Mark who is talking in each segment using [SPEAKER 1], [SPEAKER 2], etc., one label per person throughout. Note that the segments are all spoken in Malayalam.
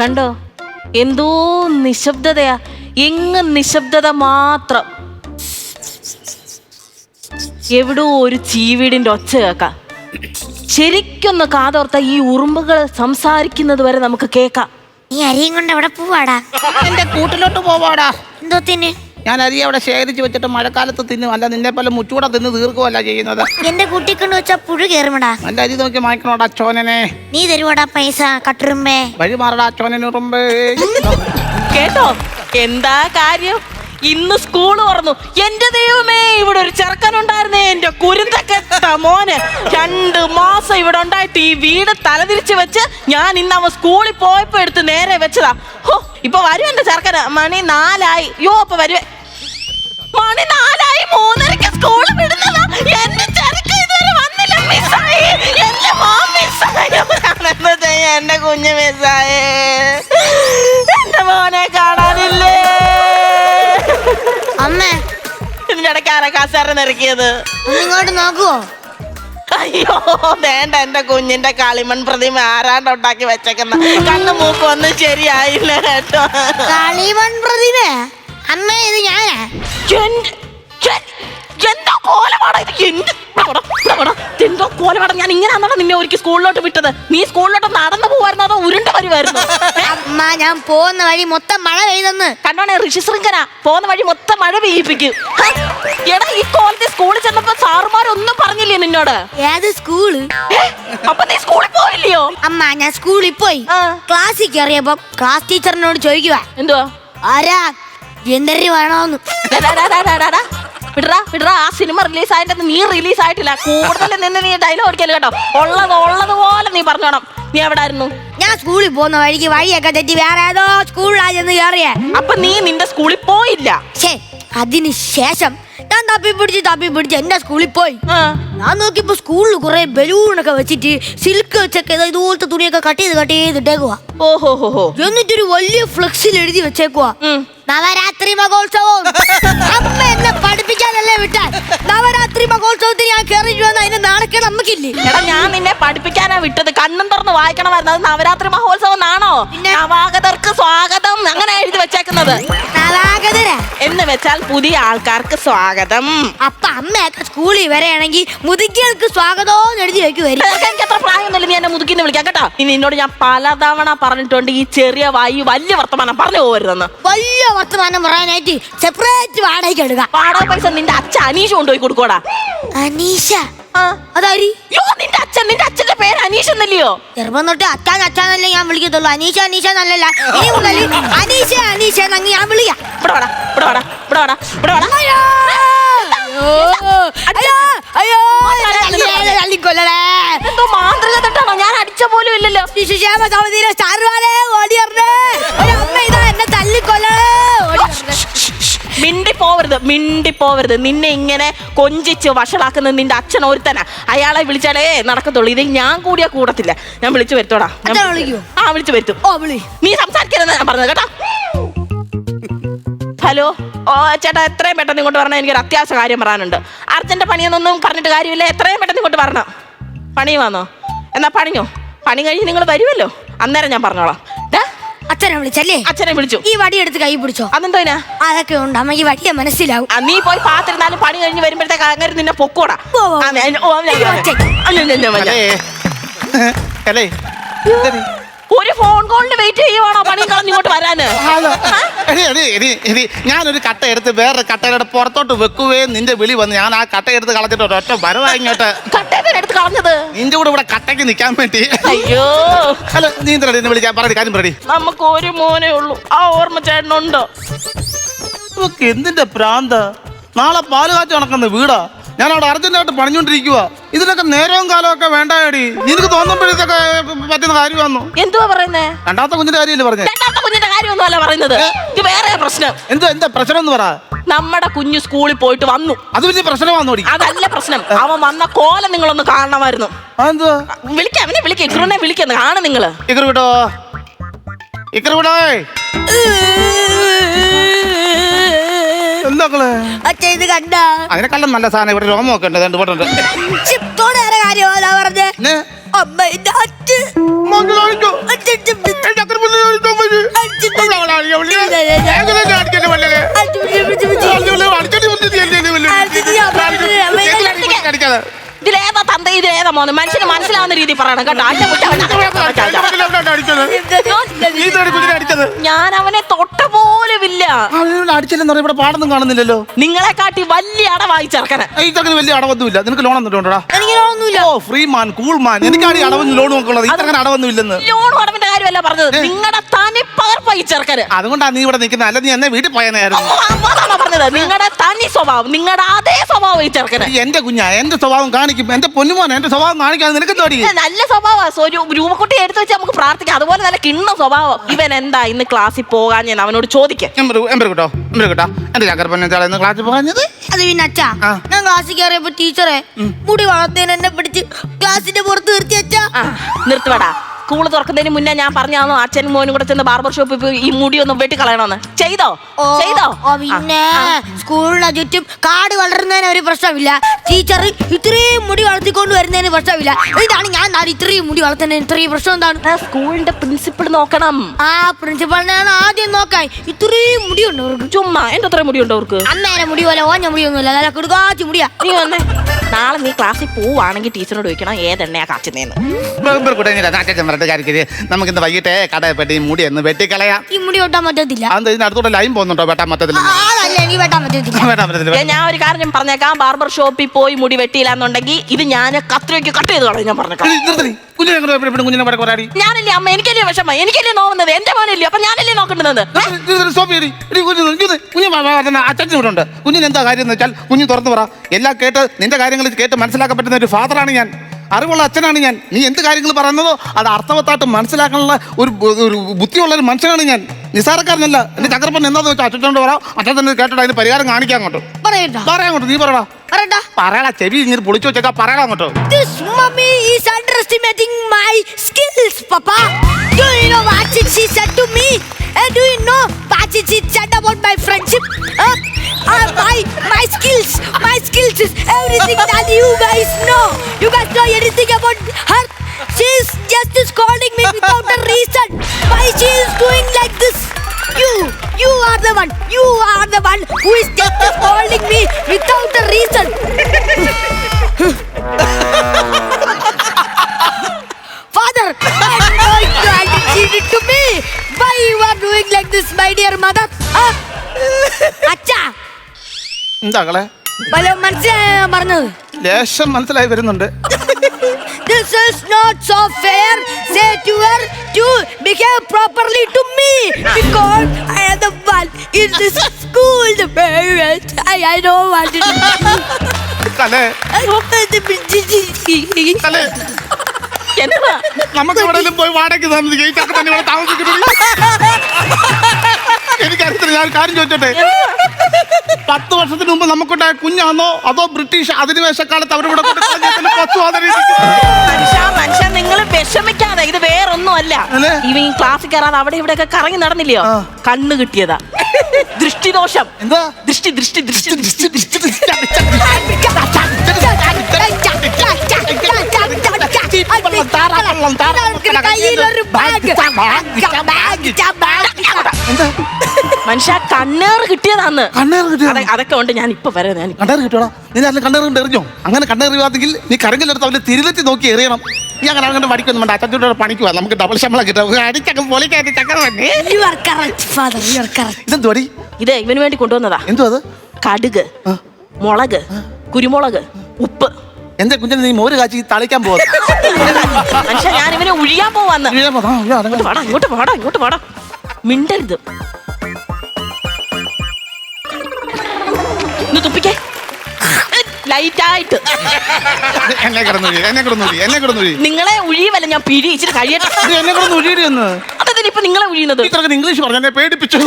[SPEAKER 1] കണ്ടോ? എന്തോ നിശബ്ദതയാ. എങ്ങ നിശബ്ദത മാത്രം. എവിടോ ഒരു ചീവീടിന്റെ ഒച്ച കേക്കാം ശരിക്കൊന്ന് കാതോർത്ത ഈ ഉറുമ്പുകൾ സംസാരിക്കുന്നത് വരെ നമുക്ക് കേക്കാം
[SPEAKER 2] നീ അരിയും കൊണ്ട് എവിടെ പോവാടാ?
[SPEAKER 3] എന്റെ കൂട്ടിലോട്ട് പോവാടാ.
[SPEAKER 2] എന്തോത്തിന്
[SPEAKER 3] ഞാൻ അരി അവിടെ ശേഖരിച്ച് വെച്ചിട്ട് മഴക്കാലത്ത് തിന്നും. അല്ല നിന്നെ പോലെ മുച്ചൂടെ തിന്ന് തീർക്കുമല്ല ചെയ്യുന്നത്.
[SPEAKER 2] എന്റെ കുട്ടിക്കൊണ്ട് വെച്ചാ പുഴു കേറുമടാ.
[SPEAKER 3] നല്ല അരി നോക്കി മാറ്റണോടാ ചോനനെ
[SPEAKER 2] നീ തരുവാടാ പൈസ കട്ടുറുമ്പേ?
[SPEAKER 3] വഴി മാറടാ ചോനുറുമ്പേ
[SPEAKER 1] കേട്ടോ എന്താ കാര്യം? ഇന്ന് സ്കൂൾ തുറന്നു. എന്റെ ദൈവമേ ഇവിടെ ഒരു ചെറുക്കനുണ്ടായിരുന്നേ എന്റെ കുരുന്തക്കെത്ത മോന്. രണ്ട് മാസം ഇവിടെ ഉണ്ടായിട്ട് ഈ വീട് തലതിരിച്ച് വെച്ച് ഞാൻ ഇന്ന് അവൻ സ്കൂളിൽ പോയപ്പോ എടുത്ത് നേരെ വെച്ചതാ. ഹോ ഇപ്പൊ വരും എന്റെ ചെറുക്കന്. മണി നാലായി. യോ അപ്പൊ വരുവേ മണി നാലായി മൂന്നരക്ക് സ്കൂളിൽ വിടുന്നതാ. എന്റെ ചെറുക്കൻ ഇതുവരെ വന്നില്ല മിസ്സായി. എന്റെ മോൻ മിസ്സായി. ചെയ്യാ? എന്റെ കുഞ്ഞ് മിസ്സായേ. എന്റെ മോനെ കാണാനില്ലേ?
[SPEAKER 2] അമ്മേ.
[SPEAKER 1] ഇതിന്റെ ഇടയ്ക്ക് ആരാ കസേര നിറക്കിയത്?
[SPEAKER 2] ഇങ്ങോട്ട് നോക്കുവോ?
[SPEAKER 1] അയ്യോ വേണ്ട. എന്റെ കുഞ്ഞിന്റെ കളിമൺ പ്രതിമ ആരാണ്ട് ഉണ്ടാക്കി വെച്ചേക്കുന്ന. കണ്ണു മൂക്കൊന്നും ശരിയായില്ല കേട്ടോ.
[SPEAKER 2] കളിമൺ പ്രതിമ? അമ്മ ഇത്
[SPEAKER 1] എ- എന്തോ? ഇത്? കോലമാടാ. ഞാൻ ഇങ്ങനെയാണോ നിന്നെ ഒരിക്കൽ സ്കൂളിലോട്ട് വിട്ടത്. നീ സ്കൂളിലോട്ട് നടന്നു പോവായിരുന്നു അതോ ഉരുണ്ട വരുമായിരുന്നു
[SPEAKER 2] അമ്മ ഞാൻ പോകുന്ന വഴി മൊത്തം മഴ പെയ്തെന്ന്.
[SPEAKER 1] കണ്ടോണേ പോകുന്ന വഴി മൊത്തം മഴ പെയ്യിപ്പിക്കും. എടാ ഈ സ്കൂളിൽ ചെന്നപ്പോ സാറുമാരൊന്നും പറഞ്ഞില്ലേ നിന്നോട്?
[SPEAKER 2] ഏത്
[SPEAKER 1] സ്കൂൾ? അപ്പൊ നീ സ്കൂളിൽ പോയില്ലയോ?
[SPEAKER 2] അമ്മ ഞാൻ സ്കൂളിൽ പോയി. ക്ലാസ്സിൽ കയറിയപ്പോ ക്ലാസ് ടീച്ചറിനോട് ചോദിക്കുക
[SPEAKER 1] എന്തുവാ?
[SPEAKER 2] ആരാ എന്തൊരു വേണോന്ന്.
[SPEAKER 1] വിടറാ വിടറാ. ആ സിനിമ റിലീസ് ആയിട്ട് നീ റിലീസ് ആയിട്ടില്ല കൂടുതൽ നിന്ന് നീ ഡയലോഗ് ഓടിക്കൽ കേട്ടോ. ഉള്ളത് ഉള്ളത് പോലെ നീ പറഞ്ഞോണം നീ എവിടെ ആയിരുന്നു
[SPEAKER 2] ഞാൻ സ്കൂളിൽ പോകുന്ന വഴിക്ക് വഴിയൊക്കെ തെറ്റി വേറെ ഏതോ സ്കൂളിലാ ചെന്ന് കയറിയേ
[SPEAKER 1] അപ്പൊ നീ നിന്റെ സ്കൂളിൽ പോയില്ല?
[SPEAKER 2] ഛേ അതിന് ശേഷം ഞാൻ തപ്പി പിടിച്ച് തപ്പി പിടിച്ച് എന്റെ സ്കൂളിൽ പോയി. ഞാൻ നോക്കിയപ്പോ സ്കൂളിൽ കുറെ ബലൂണൊക്കെ വെച്ചിട്ട് സിൽക്ക് വെച്ചൊക്കെ ഇതുപോലത്തെ തുണിയൊക്കെ കട്ട് ചെയ്ത് കട്ട് ചെയ്തിട്ടേക്കുവാ
[SPEAKER 1] ഓഹോ ഹോ
[SPEAKER 2] എന്നിട്ടൊരു വലിയ ഫ്ലെക്സിൽ എഴുതി വെച്ചേക്കുവാ. നവരാത്രി മഹോത്സവം. അമ്മ എന്നെ പഠിപ്പിക്കാനല്ലേ വിട്ടാൽ നവരാത്രി മഹോത്സവത്തിന് ഞാൻ കയറിയിട്ട് വന്ന അതിന്റെ നാണക്കേട് അമ്മക്കില്ലേ?
[SPEAKER 1] എടാ ഞാൻ നിന്നെ പഠിപ്പിക്കാനാ വിട്ടത്. കണ്ണും തുറന്ന് വായിക്കണമായിരുന്നു. അത് നവരാത്രി മഹോത്സവം എന്നാണോ? നവാഗതർക്ക് സ്വാഗതം. അങ്ങനെ എഴുതി വെച്ചേക്കുന്നത്.
[SPEAKER 2] നവാഗതര?
[SPEAKER 1] എന്ന് വെച്ചാൽ പുതിയ ആൾക്കാർക്ക് സ്വാഗതം.
[SPEAKER 2] അപ്പൊ അമ്മയൊക്കെ സ്കൂളിൽ വരെയാണെങ്കിൽ മുതുക്കികൾക്ക് സ്വാഗതം എഴുതി വെക്കുമായിരിക്കും
[SPEAKER 1] എനിക്ക് അത്ര പ്രായമൊന്നുമില്ല. നീ എന്നെ മുതുക്കിന്ന് വിളിക്കാം. കേട്ടോ? ഇനി നിന്നോട് ഞാൻ പലതവണ പറഞ്ഞിട്ടുണ്ട് ഈ ചെറിയ വായു വലിയ വർത്തമാനം പറഞ്ഞു പോകരുതെന്ന്.
[SPEAKER 2] വലിയ വർത്തമാനം പറയാനായിട്ട് സെപ്പറേറ്റ് വാടകയ്ക്ക് എടുക്കാം.
[SPEAKER 1] വാടക പൈസ നിന്റെ അച്ഛൻ അനീഷ് കൊണ്ടുപോയി കൊടുക്കോടാ
[SPEAKER 2] അനീഷ. അതാരി?
[SPEAKER 1] യോ നിന്റെ അച്ഛൻ നിന്റെ അച്ഛന്റെ പേര് അനീഷ് എന്നല്ലയോ?
[SPEAKER 2] ചെറുപ്പം തൊട്ട് അച്ഛൻ അച്ഛനല്ലേ ഞാൻ വിളിക്കത്തുള്ളൂ. അനീഷ അനീഷ എന്നല്ലല്ല. ഇനി മുതൽ അനീഷ അനീഷ എന്നങ്ങ് ഞാൻ വിളിക്കാം.
[SPEAKER 1] ഇവിടെ വാടാ ഇവിടെ വാടാ ഇവിടെ വാടാ ഇവിടെ വാടാ.
[SPEAKER 2] അയ്യോ അയ്യോ അയ്യോ തല്ലി- തല്ലിക്കൊല്ലണേ.
[SPEAKER 1] എന്തോ മാന്ത്രിക തട്ടാണോ? ഞാൻ അടിച്ച പോലും ഇല്ലല്ലോ.
[SPEAKER 2] ശിശുക്ഷേമ സമിതിയിലെ സ്റ്റാർവാലേ ഓടി വരണേ. ഒരു അമ്മ ഇതാ എന്നെ തല്ലിക്കൊല്ലണേ. മിണ്ടിപ്പോവരുത്
[SPEAKER 1] മിണ്ടി പോവരുത് മിണ്ടി പോവരുത് നിന്നെ ഇങ്ങനെ കൊഞ്ചിച്ച് വഷളാക്കുന്ന നിന്റെ അച്ഛൻ ഒരുത്തനാ. അയാളെ വിളിച്ചാലേ നടക്കത്തുള്ളൂ. ഇത് ഞാൻ കൂടിയാ കൂടത്തില്ല. ഞാൻ വിളിച്ചു വരുത്തോടാ. ഞാൻ-
[SPEAKER 2] അച്ഛനെ വിളിക്കുവോ?
[SPEAKER 1] ആ വിളിച്ചു വരുത്തും.
[SPEAKER 2] ഓ വിളി.
[SPEAKER 1] നീ സംസാരിക്കരുതെന്ന് ഞാൻ പറഞ്ഞത് കേട്ടോ. ഹലോ. ഓ ചേട്ടാ എത്രയും പെട്ടെന്ന് ഇങ്ങോട്ട് പറഞ്ഞാൽ എനിക്കൊരു അത്യാവശ്യ കാര്യം പറയാനുണ്ട്. അർജന്റ് പണിയെന്നൊന്നും പറഞ്ഞിട്ട് കാര്യമില്ല. എത്രയും പെട്ടെന്ന് ഇങ്ങോട്ട് പറഞ്ഞോ പണി വന്നോ? എന്നാ പണിഞ്ഞോ? പണി കഴിഞ്ഞ് നിങ്ങൾ വരുമല്ലോ അന്നേരം ഞാൻ പറഞ്ഞോളാം.
[SPEAKER 2] അച്ഛനെ വിളിച്ചല്ലേ?
[SPEAKER 1] അച്ഛനെ വിളിച്ചു.
[SPEAKER 2] ഈ വടി എടുത്ത് കൈ പിടിച്ചോ?
[SPEAKER 1] അതെന്തോ?
[SPEAKER 2] അതൊക്കെ ഉണ്ട്. അമ്മ ഈ വടിയെ മനസ്സിലാവും.
[SPEAKER 1] നീ പോയി പാത്തിരുന്നാലും പണി കഴിഞ്ഞ് വരുമ്പോഴത്തേക്ക് അങ്ങനെ നിന്നെ പൊക്കോടാ. ഒരു ഫോൺ കോളിന് വെയിറ്റ് ചെയ്യുവാണോ? പണി കളഞ്ഞിങ്ങോട്ട് വരാന്.
[SPEAKER 3] എടി, എടി, എടി, എടി, ഞാനൊരു കട്ട എടുത്ത് വേറൊരു കട്ടയുടെ പുറത്തോട്ട് വെക്കുകയും നിന്റെ വിളി വന്ന് ഞാൻ ആ കട്ട എടുത്ത് കളഞ്ഞിട്ട് ഒരൊറ്റ വരവാ ഇങ്ങോട്ട്.
[SPEAKER 1] കട്ടേനെ എടുത്ത് കളഞ്ഞത്?
[SPEAKER 3] നിന്റെ കൂടെ ഇവിടെ കട്ടയ്ക്ക് നിൽക്കാൻ വേണ്ടി.
[SPEAKER 1] അയ്യോ.
[SPEAKER 3] ഹലോ നീ എന്നെ വിളിക്കാൻ? പറഞ്ഞു കാര്യം പറയടി
[SPEAKER 1] നമുക്ക് ഒരു മോനേ ഉള്ളൂ. ആ ഓർമ്മ ചേട്ടനുണ്ടോ.
[SPEAKER 3] ഇവക്ക് എന്തിന്റെ പ്രാന്ത? നാളെ പാൽ കാച്ചു നടക്കുന്ന വീടാ. ഞാൻ അവിടെ അർജന്റായിട്ട് പണിഞ്ഞോണ്ടിരിക്കുക ഇതിനൊക്കെ നേരവും കാലവും ഒക്കെ വേണ്ടായടി നിനക്ക് തോന്നുമ്പോഴത്തേക്ക് പറ്റുന്ന കാര്യമാണോ
[SPEAKER 1] എന്തുവാ പറയുന്നേ?
[SPEAKER 3] രണ്ടാമത്തെ കുഞ്ഞിന്റെ കാര്യമല്ലേ പറഞ്ഞേ?
[SPEAKER 1] രണ്ടാമത്തെ കുഞ്ഞിന്റെ കാര്യമൊന്നും അല്ല പറയുന്നത് ഇത് വേറെ പ്രശ്നം.
[SPEAKER 3] എന്തോ എന്താ പ്രശ്നം എന്ന് പറ.
[SPEAKER 1] നമ്മുടെ കുഞ്ഞു സ്കൂളിൽ പോയിട്ട് വന്നു.
[SPEAKER 3] അത് വലിയ പ്രശ്നമാണോടി
[SPEAKER 1] അതല്ല പ്രശ്നം. അവൻ വന്ന കോല നിങ്ങളൊന്ന് കാണണമായിരുന്നു. വിളിക്കാം അവനെ വിളിക്കാം. ഇക്രുനെ വിളിക്കുന്നു കാണും നിങ്ങൾ.
[SPEAKER 3] ഇക്കർ വിടോ ഇക്കർ വിടോ എന്താക്കൾ
[SPEAKER 2] അച്ഛൻ ഇത് കണ്ട?
[SPEAKER 3] അതിനെക്കാളും നല്ല സാധനം ഇവിടെ രോമമൊക്കെ ഉണ്ട്. രണ്ട് പോട്ടുണ്ട്
[SPEAKER 2] ചിത്തോടെ കാര്യമല്ല പറഞ്ഞേ. അമ്മ എന്റെ അച്ഛൻ
[SPEAKER 3] അടിക്കാതെ?
[SPEAKER 1] ഇതിലേതാ തന്ത ഇതിലേതാ മോനെ? മനുഷ്യന് മനസ്സിലാവുന്ന രീതി പറയണം കേട്ടോ. കുറ്റം ഞാൻ അവനെ തൊട്ട പോലുമില്ല
[SPEAKER 3] അവനോട് അടിച്ചില്ലെന്ന് പറഞ്ഞാൽ ഇവിടെ പാടൊന്നും കാണുന്നില്ലല്ലോ.
[SPEAKER 1] നിങ്ങളെ കാട്ടി വലിയ അടവായി ചെറുക്കന്.
[SPEAKER 3] വലിയ അടവൊന്നുമില്ല. നിനക്ക് ലോൺ
[SPEAKER 2] എനിക്കൊന്നുമില്ല
[SPEAKER 3] ഓ ഫ്രീ മാൻ കൂൾ മാൻ എനിക്കാണ് ഈ അടവൊന്നും ഇല്ലെന്ന്.
[SPEAKER 1] അടവിന്റെ കാര്യമല്ല പറഞ്ഞത്. നിങ്ങളുടെ തനി പകർപ്പായി ചെറുക്കന്.
[SPEAKER 3] അതുകൊണ്ടാണ് നീ ഇവിടെ നിൽക്കുന്നത് അല്ല നീ എന്നെ വീട്ടിൽ പോയനായിരുന്നു
[SPEAKER 1] അതാണ് പറഞ്ഞത്. നിങ്ങളുടെ തനി സ്വഭാവം. നിങ്ങളുടെ അതേ സ്വഭാവം ഈ ചെറുക്കന്.
[SPEAKER 3] എന്റെ കുഞ്ഞാ എന്റെ സ്വഭാവം കാണിക്കും. എന്റെ പൊന്നുമോൻ എന്റെ സ്വഭാവം കാണിക്കാതെ നിനക്ക് തോടി
[SPEAKER 1] നല്ല സ്വഭാവം. രൂപക്കുട്ടി എടുത്തു വെച്ച് നമുക്ക് പ്രാർത്ഥിക്കാം. അതുപോലെ നല്ല കിണ്ണ സ്വഭാവം. ഇവൻ എന്താ ഇന്ന് ക്ലാസ്സിൽ പോകാൻ ഞാൻ അവനോട് ചോദിക്കാം.
[SPEAKER 3] എമ്പർ കിട്ടോ എന്റെ ചക്കരപ്പന്നെ ഇന്ന് ക്ലാസ്സിൽ പോകാഞ്ഞത്?
[SPEAKER 2] അത് പിന്നെ അച്ഛാ ഞാൻ ക്ലാസ്സിൽ കയറിയപ്പോ ടീച്ചറെ മുടി വളർത്തേനെ എന്നെ പിടിച്ച് ക്ലാസ്സിന്റെ പുറത്ത് നിർത്തി അച്ഛാ.
[SPEAKER 1] നിർത്തുവേടാ സ്കൂൾ തുറക്കുന്നതിന് മുന്നേ ഞാൻ പറഞ്ഞു അച്ഛനും മോനും കൂടെ ചെന്ന് ബാർബർ ഷോപ്പിൽ പോയി ഈ മുടി ഒന്ന് വെട്ടിക്കളയണമെന്ന് ചെയ്തോ?
[SPEAKER 2] ഓ,
[SPEAKER 1] ചെയ്തോ?
[SPEAKER 2] ഓ പിന്നെ സ്കൂളിന് ചുറ്റും കാട് വളരുന്നതിന് ഒരു പ്രശ്നമില്ല. ടീച്ചർ ഇത്രയും മുടി വളർത്തിക്കൊണ്ട് വരുന്നതിന് പ്രശ്നമില്ല. ഇതാണ് ഞാൻ ഇത്രയും മുടി വളർത്തുന്നതിന് ഇത്രയും പ്രശ്നം എന്താണ്?
[SPEAKER 1] സ്കൂളിന്റെ പ്രിൻസിപ്പൾ നോക്കണം.
[SPEAKER 2] ആ പ്രിൻസിപ്പളിനെയാണ് ആദ്യം നോക്കാൻ. ഇത്രയും മുടിയുണ്ട് അവർക്ക്.
[SPEAKER 1] ചുമ്മാ എന്റെ അത്ര മുടിയുണ്ടോ അവർക്ക്?
[SPEAKER 2] അന്നേരം മുടി പോലെ ഓഞ്ഞ മുടിയൊന്നുമില്ല. നല്ല കുടുക്കാച്ചു മുടിയാ.
[SPEAKER 1] നീ വന്നേ. നാളെ നീ ക്ലാസ്സിൽ പോവാണെങ്കിൽ ടീച്ചറിനോട് ചോദിക്കണം ഏതെണ്ണയാ കാച്ചുന്നേന്ന്?
[SPEAKER 3] നമുക്ക് ഇന്ന് വൈകിട്ടേ കടയിൽ പെട്ടി മുടി ഒന്ന് വെട്ടിക്കളയാം.
[SPEAKER 2] ഈ മുടി ഒട്ടാൻ പറ്റത്തില്ല.
[SPEAKER 3] അടുത്തോടെ ലൈൻ പോകുന്നുണ്ടോ വെട്ടാൻ പറ്റത്തില്ല?
[SPEAKER 2] എനിക്ക് വെട്ടാൻ പറ്റത്തില്ല.
[SPEAKER 3] വെട്ടാൻ പറ്റത്തില്ല
[SPEAKER 1] ഞാൻ ഒരു കാര്യം പറഞ്ഞേക്കാം. ബാർബർ ഷോപ്പിൽ പോയി മുടി വെട്ടിയില്ല എന്നുണ്ടെങ്കിൽ ഇത് ഞാൻ കത്രയ്ക്ക് കട്ട് ചെയ്ത് കളയും ഞാൻ പറഞ്ഞേക്കാം. ഞാനല്ലേ അമ്മ എനിക്കല്ലേ വിഷമ? എനിക്കല്ലേ നോവുന്നത് എന്റെ മോനല്ലേ? അപ്പൊ ഞാനല്ലേ നോക്കേണ്ടത്
[SPEAKER 3] അച്ഛൻ ഇവിടെ കുഞ്ഞിന് എന്താ കാര്യം എന്ന് വെച്ചാൽ കുഞ്ഞ് തുറന്നു പറ. എല്ലാം കേട്ട് നിന്റെ കാര്യങ്ങൾ കേട്ട് മനസ്സിലാക്കാൻ പറ്റുന്ന ഒരു ഫാദറാണ് ഞാൻ. അറിവുള്ള അച്ഛനാണ് ഞാൻ. നീ എന്ത് കാര്യങ്ങൾ പറയുന്നതോ അത് അർത്ഥവത്തായിട്ട് മനസ്സിലാക്കാനുള്ള ഒരു ഒരു ബുദ്ധിയുള്ള ഒരു മനുഷ്യനാണ് ഞാൻ. നിസാരക്കാരനല്ല. എന്റെ ചക്രപ്പൻ എന്താന്ന് വെച്ചാൽ അച്ഛനോട് പറ. അച്ഛൻ തന്നെ കേട്ടോ അതിന് പരിഹാരം കാണിക്കാൻ അങ്ങോട്ട്. അങ്ങോട്ട്. നീ പറയടാ. പറയടാ ചെവി ഇങ്ങനെ പൊളിച്ചു വെച്ചേക്കാ. പറയടാ അങ്ങോട്ട്.
[SPEAKER 2] Do you know what she said to me? And do you know what she said about my friendship? Huh? Uh, my my skills, my skills is everything that you guys know. You guys know anything about her? She's just scolding me without a reason. Why she is doing like this? You, you are the one. You are the one who is just scolding me without a reason.
[SPEAKER 3] എന്താ കളെ
[SPEAKER 2] വല്ല മനസ്സിലായോ ഞാൻ പറഞ്ഞത്
[SPEAKER 3] ലേശം മനസ്സിലായി വരുന്നുണ്ട്
[SPEAKER 2] This is not so fair. Say to her to behave properly to me because I am the one in this school. The parents, I, I don't want to.
[SPEAKER 3] Kale Kale നമുക്ക് എവിടെയെങ്കിലും പോയി വാടകയ്ക്ക് താമസിക്കാം ഈ ചക്ക തന്നെ ഇവിടെ താമസിക്കുന്നില്ല എനിക്കറിയത്തില്ല. ഞാൻ കാര്യം ചോദിച്ചോട്ടെ? പത്ത് വർഷത്തിന് മുമ്പ് നമുക്കുണ്ടായ കുഞ്ഞാണോ അതോ ബ്രിട്ടീഷ് അധിനിവേശ കാലത്ത് അവരിവിടെ?
[SPEAKER 1] മനുഷ്യ മനുഷ്യ നിങ്ങൾ വിഷമിക്കാതെ ഇത് വേറൊന്നും അല്ല?
[SPEAKER 3] അല്ലേ?
[SPEAKER 1] ഈ ക്ലാസ്സിൽ കയറാതെ അവിടെ ഇവിടെ ഒക്കെ കറങ്ങി നടന്നില്ലയോ. കണ്ണ് കിട്ടിയതാ. ദൃഷ്ടിദോഷം.
[SPEAKER 3] എന്താ?
[SPEAKER 1] ദൃഷ്ടി ദൃഷ്ടി ദൃഷ്ടി ദൃഷ്ടി ദൃഷ്ടി മനുഷ്യ കണ്ണേറ് കിട്ടിയതാന്ന്.
[SPEAKER 3] കണ്ണേറ്
[SPEAKER 1] കിട്ടിയത്? അതൊക്കെ ഉണ്ട്. ഞാൻ ഇപ്പൊ വരാം ഞാൻ
[SPEAKER 3] കണ്ണേറ് കിട്ടിയോടാ? നീ അതിന് കണ്ണേറ് കൊണ്ട് എറിഞ്ഞോ? അങ്ങനെ കണ്ണേറിയാണെങ്കിൽ നീ കരങ്കിലെടുത്ത് അവന്റെ തിരുവെത്തി നോക്കി എറിയണം. നീ അങ്ങനെ അങ്ങനെ പഠിക്കൊന്നും വേണ്ട. അച്ഛന്റെ പണിക്കുവാ നമുക്ക് ഡബിൾ ശമ്പളം കിട്ടും. അടിച്ചൊക്കെ പൊളിക്കാതെ ചക്കര തന്നെ.
[SPEAKER 2] You are correct, father. You are correct.
[SPEAKER 3] ഇതെന്തു
[SPEAKER 1] ഇത് ഇവന് വേണ്ടി കൊണ്ടുവന്നതാ.
[SPEAKER 3] എന്തോ അത്?
[SPEAKER 1] കടുക് മുളക് കുരുമുളക് ഉപ്പ്.
[SPEAKER 3] എന്റെ കുഞ്ഞിനെ നീ മോര് കാച്ചി തളിക്കാൻ
[SPEAKER 1] മനുഷ്യ ഞാൻ ഇവനെ ഉഴിയാൻ പോവാന്ന് വാടാ ഇങ്ങോട്ട് വാടാ ഇങ്ങോട്ട് വാടാ. മിണ്ടരുത്. ഒന്ന് തുപ്പിക്കേ. ലൈറ്റ് ആയിട്ട്
[SPEAKER 3] എന്നെ കിടന്നുഴി എന്നെ കിടന്നുഴി എന്നെ കിടന്നുഴി
[SPEAKER 1] നിങ്ങളെ ഉഴിയുമല്ല ഞാൻ ഇച്ചിരി കഴിയട്ടെ.
[SPEAKER 3] ഇത് എന്നെ കിടന്ന് ഉഴിയടി
[SPEAKER 1] അതെന്തിനാ ഇപ്പൊ നിങ്ങളെ ഉഴിയുന്നത്?
[SPEAKER 3] ഇത്രക്ക് ഇംഗ്ലീഷ് പറഞ്ഞു എന്നെ പേടിപ്പിച്ചു.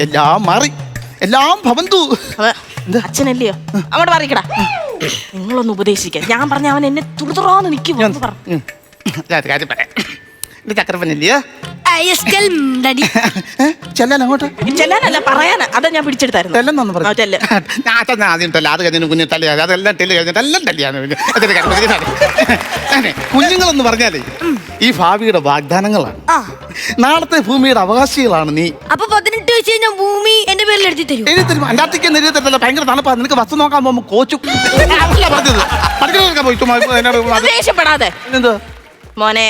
[SPEAKER 3] എല്ലാം മാറി. എല്ലാം ഭവന്തു.
[SPEAKER 1] അച്ഛനല്ലയോ? അങ്ങോട്ട് പറയിക്കടാ. നിങ്ങളൊന്ന് ഉപദേശിക്ക ഞാൻ പറഞ്ഞ അവൻ എന്നെ തുറതുറാന്ന് നിൽക്കും.
[SPEAKER 3] പറഞ്ഞു എന്റെ ചക്രപ്പനല്ലയോ? ചെല്ലാൻ അങ്ങോട്ട്?
[SPEAKER 1] ചെല്ലാനല്ല പറയാനാ അതാ ഞാൻ പിടിച്ചെടുത്തായിരുന്നു.
[SPEAKER 3] ചെല്ലെന്നു
[SPEAKER 1] ആ, ചെല്ല്.
[SPEAKER 3] ഞാൻ അച്ഛൻ ഞാൻ ആദ്യം തല്ല അത് കഴിഞ്ഞ് കുഞ്ഞ് തല്ലി അതെല്ലാം ടെല്ലി കഴിഞ്ഞിട്ട് എല്ലാം തല്ലിയാണ് പിന്നെ. അതിന്റെ കാര്യം ഇതിനാണ്. കുഞ്ഞുങ്ങളെന്ന് പറഞ്ഞാലേ ഈ ഭാവിയുടെ വാഗ്ദാനങ്ങളാണ്. നാളത്തെ ഭൂമിയുടെ അവകാശികളാണ് നീ.
[SPEAKER 2] അപ്പൊ പതിനെട്ട് വെച്ച് കഴിഞ്ഞാൽ ഭൂമി എന്റെ പേരിൽ എഴുതി തരും
[SPEAKER 3] എഴുതി തരും അല്ലാത്തേക്ക് എഴുതി തരത്തില്ല. ഭയങ്കര തണുപ്പാ. നിനക്ക് വസ്തു നോക്കാൻ പോകുമ്പോ കോച്ചു. പറഞ്ഞത്. പഠിക്കാൻ പോയി.
[SPEAKER 1] ദേഷ്യപ്പെടാതെ? മോനെ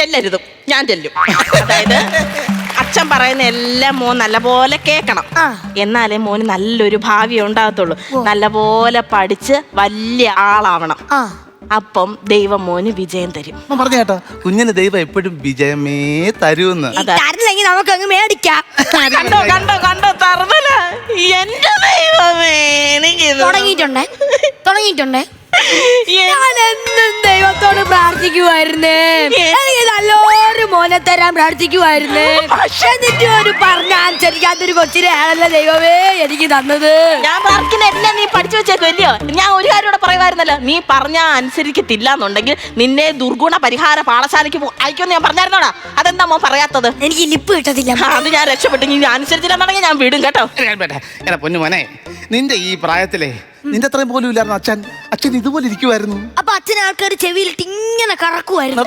[SPEAKER 1] ചെല്ലരുതും. ഞാൻ ചെല്ലും. അതായത് അച്ഛൻ പറയുന്ന എല്ലാം മോൻ നല്ലപോലെ കേൾക്കണം
[SPEAKER 2] ആ.
[SPEAKER 1] എന്നാലേ മോന് നല്ലൊരു ഭാവി ഉണ്ടാകത്തുള്ളൂ. നല്ലപോലെ പഠിച്ച് വലിയ ആളാവണം.
[SPEAKER 2] ആ.
[SPEAKER 1] അപ്പം ദൈവം മോന് വിജയം തരും.
[SPEAKER 3] പറഞ്ഞ കേട്ടോ കുഞ്ഞിന് ദൈവം എപ്പോഴും വിജയമേ തരൂന്ന്
[SPEAKER 2] നമുക്ക് അങ്ങ് മേടിക്കാം.
[SPEAKER 1] കണ്ടോ കണ്ടോ കണ്ടോ തറുതല എന്റെ ദൈവമേ
[SPEAKER 2] തുടങ്ങിയിട്ടുണ്ടേ? തുടങ്ങിയിട്ടുണ്ടേ? ഞാൻ എന്നും ദൈവത്തോട് പ്രാർത്ഥിക്കുമായിരുന്നേ എനിക്ക് നല്ലൊരു മോനെ തരാൻ പ്രാർത്ഥിക്കുമായിരുന്നേ എന്നിട്ട് ഒരു പറഞ്ഞ അനുസരിക്കാത്തൊരു കൊച്ചിനെ ആണല്ല ദൈവമേ എനിക്ക് തന്നത്.
[SPEAKER 1] ഞാൻ പ്രാർത്ഥിക്കുന്ന എല്ലാം നീ പഠിച്ചു വെച്ചേക്കുമല്ലയോ ഞാൻ ഒരു കാര്യം കൂടെ പറയുമായിരുന്നല്ലോ നീ പറഞ്ഞ അനുസരിക്കത്തില്ല എന്നുണ്ടെങ്കിൽ നിന്നെ ദുർഗുണ പരിഹാര പാഠശാലയ്ക്ക് അയക്കുമെന്ന് ഞാൻ പറഞ്ഞായിരുന്നോടാ. അതെന്താ മോൻ പറയാത്തത്?
[SPEAKER 2] എനിക്ക് ലിപ്പ് കിട്ടത്തില്ല.
[SPEAKER 1] അത് ഞാൻ രക്ഷപ്പെട്ടു. നീ അനുസരിച്ചില്ലെന്നുണ്ടെങ്കിൽ ഞാൻ വിടും കേട്ടോ.
[SPEAKER 3] പൊന്നു മോനെ നിന്റെ ഈ പ്രായത്തിലെ നിന്റെ അത്രയും പോലും ഇല്ലായിരുന്നു. അച്ഛൻ അച്ഛൻ ഇതുപോലെ ഇരിക്കുമായിരുന്നു
[SPEAKER 2] അപ്പൊ അച്ഛൻ ആൾക്കാർ ചെവിയിൽ ഇങ്ങനെ കറക്കുമായിരുന്നു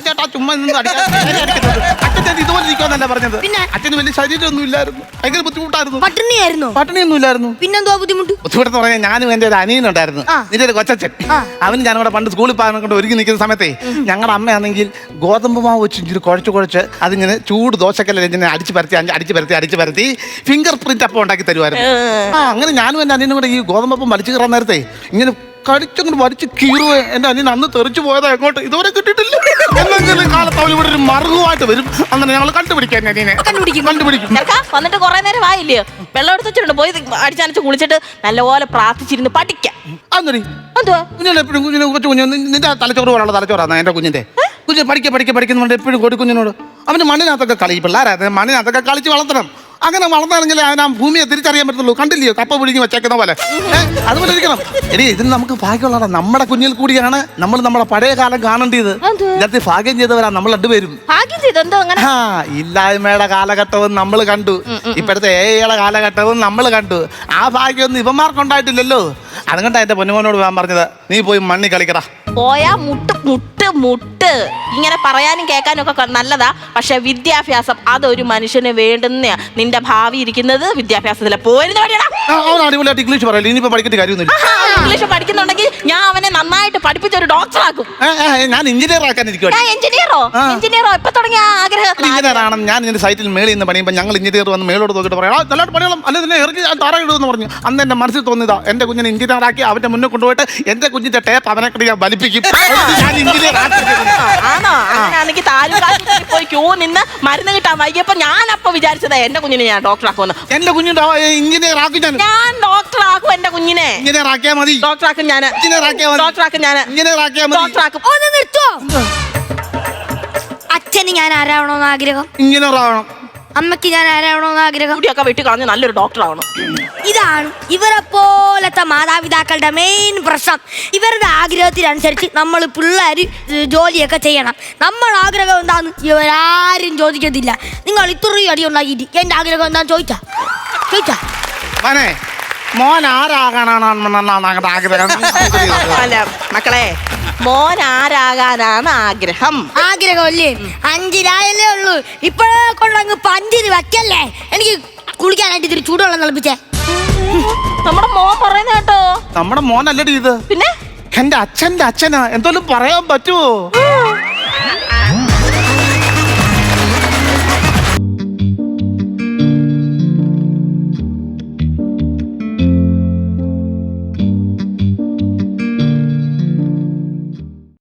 [SPEAKER 3] ചേട്ടാ, ചുമ്മാ നിന്ന് അടിക്കാൻ- അടിക്കുന്നത്. അച്ഛൻ ഇതുപോലെ ഇരിക്കുമെന്നല്ല പറഞ്ഞത്?
[SPEAKER 2] പിന്നെ?
[SPEAKER 3] അച്ഛന് വലിയ ശരീരമൊന്നും ഇല്ലായിരുന്നു. ഭയങ്കര ബുദ്ധിമുട്ടായിരുന്നു.
[SPEAKER 2] പട്ടിണിയായിരുന്നോ.
[SPEAKER 3] പട്ടിണിയൊന്നും ഇല്ലായിരുന്നു.
[SPEAKER 2] പിന്നെന്തോ ബുദ്ധിമുട്ട്?
[SPEAKER 3] ബുദ്ധിമുട്ടെന്ന് പറഞ്ഞാൽ ഞാനും എന്റെ ഒരു അനിയനുണ്ടായിരുന്നു
[SPEAKER 2] ആ.
[SPEAKER 3] നിന്റെ ഒരു കൊച്ചച്ഛൻ.
[SPEAKER 2] ആ.
[SPEAKER 3] അവന് ഞാനിവിടെ പണ്ട് സ്കൂളിൽ പോകാൻ കൊണ്ട് ഒരുങ്ങി നിൽക്കുന്ന സമയത്തെ ഞങ്ങളുടെ അമ്മയാണെങ്കിൽ ഗോതമ്പ് മാവ് വെച്ച് ഇച്ചിരി കുഴച്ച് കുഴച്ച് അതിങ്ങനെ ചൂട് ദോശക്കല്ലേ ഇങ്ങനെ അടിച്ച് പരത്തി അഞ്ച് അടിച്ച് പരത്തി അടിച്ച് പരത്തി ഫിംഗർ പ്രിന്റ് അപ്പം ഉണ്ടാക്കി തരുമായിരുന്നു ആ. അങ്ങനെ ഞാനും എന്റെ അനിയനും കൂടെ ഈ ഗോതമ്പപ്പം വലിച്ചു കയറാൻ നേരത്തെ ഇങ്ങനെ കടിച്ചങ്ങോട്ട് വലിച്ചു കീറുക. എന്റെ അനിയൻ അന്ന് തെറിച്ചു പോയതാ എങ്ങോട്ട്? ഇതുവരെ കിട്ടിയിട്ടില്ല. എന്തെങ്കിലും കാലത്ത് അവൾ ഇവിടെ ഒരു മറുകുമായിട്ട് വരും. അങ്ങനെ ഞങ്ങൾ കണ്ടുപിടിക്കാൻ അനിയനെ.
[SPEAKER 2] കണ്ടുപിടിക്കും.
[SPEAKER 3] കണ്ടുപിടിക്കും.
[SPEAKER 1] ചെറുക്കാ വന്നിട്ട് കുറെ നേരം ആയില്ലേ വെള്ളം എടുത്ത് വെച്ചിട്ടുണ്ട്. പോയി അടിച്ചനച്ച് കുളിച്ചിട്ട് നല്ലപോലെ പ്രാർത്ഥിച്ചിരുന്ന് പഠിക്കാം.
[SPEAKER 3] അന്നടി
[SPEAKER 1] എന്തുവാ?
[SPEAKER 3] കുഞ്ഞിനെ എപ്പോഴും കുഞ്ഞിനെ കൊച്ചു കുഞ്ഞു നിന്റെ തലച്ചോറ് പോലുള്ള തലച്ചോറാണ് എന്റെ കുഞ്ഞിന്റെ കുഞ്ഞ് പഠിക്ക പഠിക്ക പഠിക്കുന്നുണ്ട്. എപ്പോഴും കൊടു കുഞ്ഞിനോട്. അവന് മണ്ണിനകത്തൊക്കെ കളി പിള്ളേരാ മണ്ണിനകത്തൊക്കെ കളിച്ച് വളർത്തണം. അങ്ങനെ വളർന്നാണെങ്കിൽ അവൻ ആ ഭൂമിയെ തിരിച്ചറിയാൻ പറ്റുള്ളൂ കണ്ടില്ലയോ? കപ്പ പിടിഞ്ഞ് വെച്ചേക്കുന്ന പോലെ? അതുപോലെ ഇരിക്കണം. എടി ഇതിന് നമുക്ക് ഭാഗ്യമുള്ള നമ്മുടെ കുഞ്ഞിൽ കൂടിയാണ് നമ്മൾ നമ്മുടെ പഴയ കാലം കാണേണ്ടത്? ഇതിനകത്ത് ഭാഗ്യം ചെയ്തവരാ നമ്മൾ രണ്ടുപേരും. ആ ഇല്ലായ്മയുടെ കാലഘട്ടവും നമ്മൾ കണ്ടു. ഇപ്പോഴത്തെ ഏയുടെ കാലഘട്ടവും നമ്മൾ കണ്ടു. ആ ഭാഗ്യമൊന്നും ഇവന്മാർക്കുണ്ടായിട്ടില്ലല്ലോ. അതുകൊണ്ടാണ് എന്റെ പൊന്നുമോനോട് ഞാൻ പറഞ്ഞത് നീ പോയി മണ്ണി കളിക്കടാ.
[SPEAKER 1] പോയാ മുട്ട് മുട്ട് മുട്ട് ഇങ്ങനെ പറയാനും കേൾക്കാനും ഒക്കെ നല്ലതാ. പക്ഷെ വിദ്യാഭ്യാസം അതൊരു മനുഷ്യന് വേണ്ടുന്ന നിന്റെ ഭാവി ഇരിക്കുന്നത് വിദ്യാഭ്യാസത്തിലെ പോരുന്ന വഴിയടാ
[SPEAKER 3] അവൻ അടിപൊളിയായിട്ട് ഇംഗ്ലീഷ് പറയില്ല? ഇനിയിപ്പോ പഠിക്കേണ്ട കാര്യമൊന്നുമില്ല.
[SPEAKER 1] ഇംഗ്ലീഷ് പഠിക്കുന്നുണ്ടെങ്കിൽ ഞാൻ അവനെ നന്നായിട്ട് പഠിപ്പിച്ച ഒരു ഡോക്ടറാക്കും
[SPEAKER 3] ഞാൻ എഞ്ചിനീയർ ആക്കാൻ
[SPEAKER 1] എഞ്ചിനീയറോ എഞ്ചിനീയറോ ഇപ്പൊ തുടങ്ങിയ ആഗ്രഹം.
[SPEAKER 3] എഞ്ചിനീയർ ആണ് ഞാൻ ഇങ്ങനെ സൈറ്റിൽ മേളിൽ നിന്ന് പണിയുമ്പോൾ ഞങ്ങൾ എഞ്ചിനീയർ വന്ന് മേളോട് നോക്കിയിട്ട് പറയാം. "ആ, നല്ലതായിട്ട് പണിയണം അല്ലെ തന്നെ ഇറങ്ങി താറ ഇടുമെന്ന് പറഞ്ഞു. അന്ന് എന്റെ മനസ്സിൽ തോന്നിയതാ എന്റെ കുഞ്ഞിനെ എഞ്ചിനീയർ ആക്കി അവന്റെ മുന്നേ കൊണ്ടുപോയിട്ട് എന്റെ കുഞ്ഞിന്റെ ടേപ്പ് അവനെ കിട്ടിയാൽ ഞാൻ വലിപ്പിക്കും. ഞാൻ എഞ്ചിനീയർ ആക്കി
[SPEAKER 1] ആണോ? അങ്ങനെയാണെങ്കിൽ താലൂക്ക് പോയി ക്യൂ നിന്ന് മരുന്ന് കിട്ടാൻ വൈകിയപ്പോ ഞാൻ അപ്പൊ വിചാരിച്ചതാ എന്റെ കുഞ്ഞിനെ ഞാൻ ഡോക്ടറാക്കുമെന്ന്.
[SPEAKER 3] എന്റെ കുഞ്ഞിന്റെ എഞ്ചിനീയർ ആക്കി ഞാൻ
[SPEAKER 1] ഞാൻ ഡോക്ടറാക്കും എന്റെ കുഞ്ഞിനെ.
[SPEAKER 3] ഇങ്ങനെ ആക്കിയാൽ മതി.
[SPEAKER 1] ഡോക്ടറാക്കും ഞാൻ
[SPEAKER 3] എഞ്ചിനീയർ ആക്കിയാൽ മതി.
[SPEAKER 1] ഡോക്ടറാക്കും ഞാൻ
[SPEAKER 3] ഇങ്ങനെ ആക്കിയാൽ മതി.
[SPEAKER 1] ഡോക്ടറാക്കും.
[SPEAKER 2] ഒന്ന് നിർത്തോ അച്ഛന് ഞാൻ ആരാവണോന്ന് ആഗ്രഹം?
[SPEAKER 3] ഇങ്ങനെ ആവണം
[SPEAKER 2] അമ്മയ്ക്ക് ഞാൻ ആരാവണമെന്ന് ആഗ്രഹം?
[SPEAKER 1] വെട്ടി കളഞ്ഞ് നല്ലൊരു ഡോക്ടറാവണം.
[SPEAKER 2] ഇതാണ് ഇവരെ പോലത്തെ മാതാപിതാക്കളുടെ മെയിൻ പ്രശ്നം. ഇവരുടെ ആഗ്രഹത്തിനനുസരിച്ച് നമ്മൾ പിള്ളേർ ജോലിയൊക്കെ ചെയ്യണം. നമ്മൾ ആഗ്രഹം എന്താന്ന് ഇവരാരും ചോദിക്കത്തില്ല. നിങ്ങൾ ഇത്രയും അടി ഉണ്ടാക്കിയിട്ട് എന്റെ ആഗ്രഹം എന്താന്ന് ചോദിച്ചാ? ചോദിച്ചാ?
[SPEAKER 3] മോനെ മോൻ ആരാകാനാണ് ആഗ്രഹം.
[SPEAKER 1] അല്ല മക്കളെ മോൻ ആരാകാനാണ് ആഗ്രഹം.
[SPEAKER 2] ആഗ്രഹമല്ലേ? അഞ്ചിലായല്ലേ ഉള്ളൂ. ഇപ്പോഴേ കൊണ്ടങ്ങ് പഞ്ചിന് വയ്ക്കല്ലേ? എനിക്ക് കുളിക്കാനായിട്ട് ഇത്തിരി ചൂടുവെള്ളം തിളപ്പിച്ചേ.
[SPEAKER 1] നമ്മുടെ മോൻ പറയുന്ന കേട്ടോ.
[SPEAKER 3] നമ്മുടെ മോനല്ലടി ഇത്.
[SPEAKER 1] പിന്നെ?
[SPEAKER 3] എന്റെ അച്ഛന്റെ അച്ഛനാ. എന്തോലും പറയാൻ പറ്റുമോ